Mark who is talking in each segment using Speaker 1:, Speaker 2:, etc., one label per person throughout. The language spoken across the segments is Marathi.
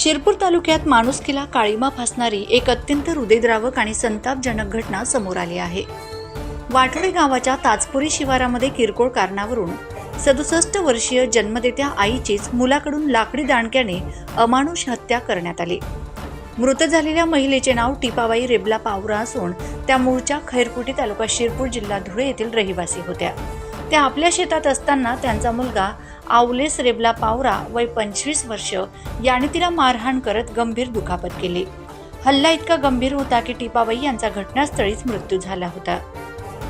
Speaker 1: शिरपूर तालुक्यात माणुसकीला काळीमा फासणारी एक अत्यंत हृदयद्रावक आणि संतापजनक घटना समोर आली आहे. वाठोडे गावाच्या ताजपुरी शिवारामध्ये किरकोळ कारणावरून सदुसष्ट वर्षीय जन्मदेत्या आईचीच मुलाकडून लाकडी दांडक्याने अमानुष हत्या करण्यात आली. मृत झालेल्या महिलेचे नाव टिपाबाई रेबला पावरा असून त्या मूळच्या खैरपुटी तालुका शिरपूर जिल्हा धुळे येथील रहिवासी होत्या. त्या आपल्या शेतात असताना त्यांचा मुलगा आवलेस रेबला पावरा वय पंचवीस वर्ष. याने तिला मारहाण करत गंभीर दुखापत केली. हल्ला इतका गंभीर होता की टिपाबाई यांचा घटनास्थळीच मृत्यू झाला होता.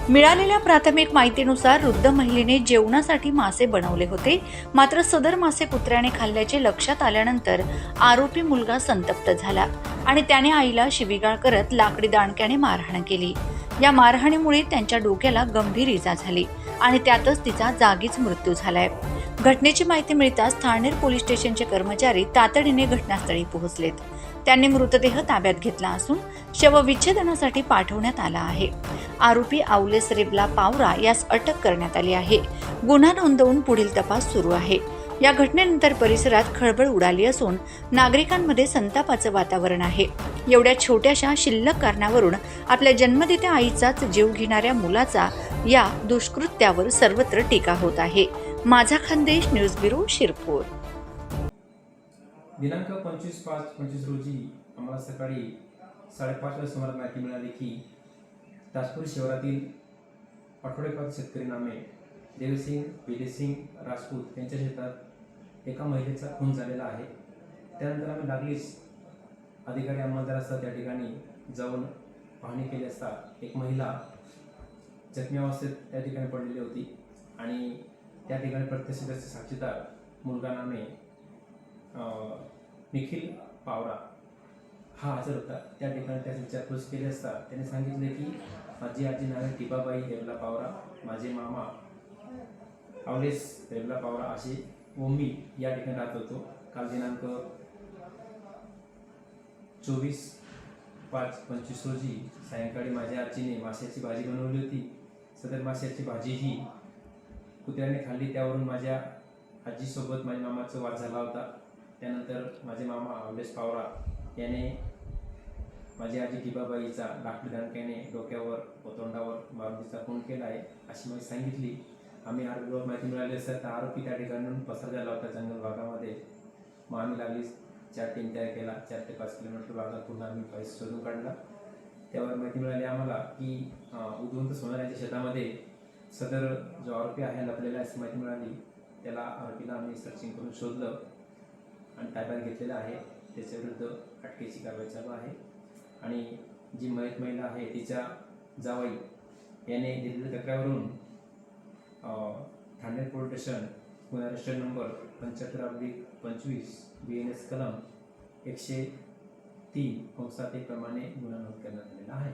Speaker 1: मिळालेल्या प्राथमिक माहितीनुसार वृद्ध महिलेने जेवणासाठी मासे बनवले होते. मात्र सदर मासे कुत्र्याने खाल्ल्याचे लक्षात आल्यानंतर आरोपी मुलगा संतप्त झाला आणि त्याने आईला शिवीगाळ करत लाकडी दांडक्याने मारहाण केली. या मारहाणीमुळे त्यांच्या डोक्याला गंभीर इजा झाली आणि त्यातच तिचा जागीच मृत्यू झालाय. घटनेची माहिती मिळताच थाणेर पोलीस स्टेशनचे कर्मचारी तातडीने घटनास्थळी पोहोचलेत. त्यांनी मृतदेह ताब्यात घेतला असून शवविच्छेदनासाठी पाठवण्यात आला आहे. आरोपी आवलेस रेबला पावरा यास अटक करण्यात आली आहे. गुन्हा नोंदवून पुढील तपास सुरू आहे. या घटनेनंतर परिसरात खळबळ उडाली असून नागरिकांमध्ये संतापाचं वातावरण आहे. एवढ्या छोट्याशा शिल्लक कारणावरून आपल्या जन्मदित्या आईचाच जीव घेणाऱ्या मुलाचा या दुष्कृत्यावर सर्वत्र टीका होत आहे. माझा खानदेश न्यूज ब्युरो शिरपूर.
Speaker 2: दिनांक पंचवीस पाच पंचवीस रोजी आम्हाला सकाळी साडेपाचच्या सुमारास माहिती मिळाली की ताजपूर शहरातील आठवडेपाच शेतकरी नामे देवसिंग विजयसिंग राजपूत यांच्या शेतात एका महिलेचा खून झालेला आहे. त्यानंतर आम्ही लागलीच. अधिकारी अंमलदार असतात त्या ठिकाणी जाऊन पाहणी केली असता एक महिला जखमी अवस्थेत त्या ठिकाणी पडलेली होती आणि त्या ठिकाणी प्रत्यक्षदर्शी साक्षीदार मुलगा नामे निखिल पावरा हा हजर होता. त्या ठिकाणी त्याची विचारपूस केली असता त्याने सांगितले की माझी आजी नावे टिपाबाई रेवला पावरा माझे मामा अवलेस रेवला पावरा असे व मी या ठिकाणी राहत होतो. काल दिनांक चोवीस पाच पंचवीस रोजी सायंकाळी माझ्या आजीने माशाची भाजी बनवली होती. सदर माशाची भाजी ही कुत्र्याने खाल्ली त्यावरून माझ्या आजीसोबत माझ्या मामाचा वाद झाला होता. त्यानंतर माझे मामा अवलेश पावरा याने माझी आजी टिबाबाईचा लाकडी दणक्याने डोक्यावर व तोंडावर मारुतीचा खून केला आहे अशी माहिती सांगितली. आम्ही आरोपीवर माहिती मिळाली असता तर आरोपी त्या ठिकाणून पसार झाला होता जंगल भागामध्ये. मग आम्ही लागली चार टीम तयार केला चार ते पाच किलोमीटर भागात पुन्हा आम्ही पैसे शोधून काढला. त्यावर माहिती मिळाली आम्हाला की उद्वंत सोनाऱ्याच्या शेतामध्ये सदर जो आरोपी आहे लपलेला अशी माहिती मिळाली त्याला आरोपीला आम्ही सर्चिंग करून शोधलं आणि ताब्यात घेतलेलं आहे. त्याच्याविरुद्ध अटकेची कारवाई चालू आहे. आणि जी मयत महिला आहे तिच्या जावई याने दिलेल्या तक्रारीवरून ठाणे पोलीस स्टेशन गुन्हा रजिस्टर नंबर पंच्याहत्तर अब्लिक पंचवीस बी एन एस कलम एकशे तीन कंसात एक प्रमाणे गुन्हा नोंद करण्यात आलेला आहे.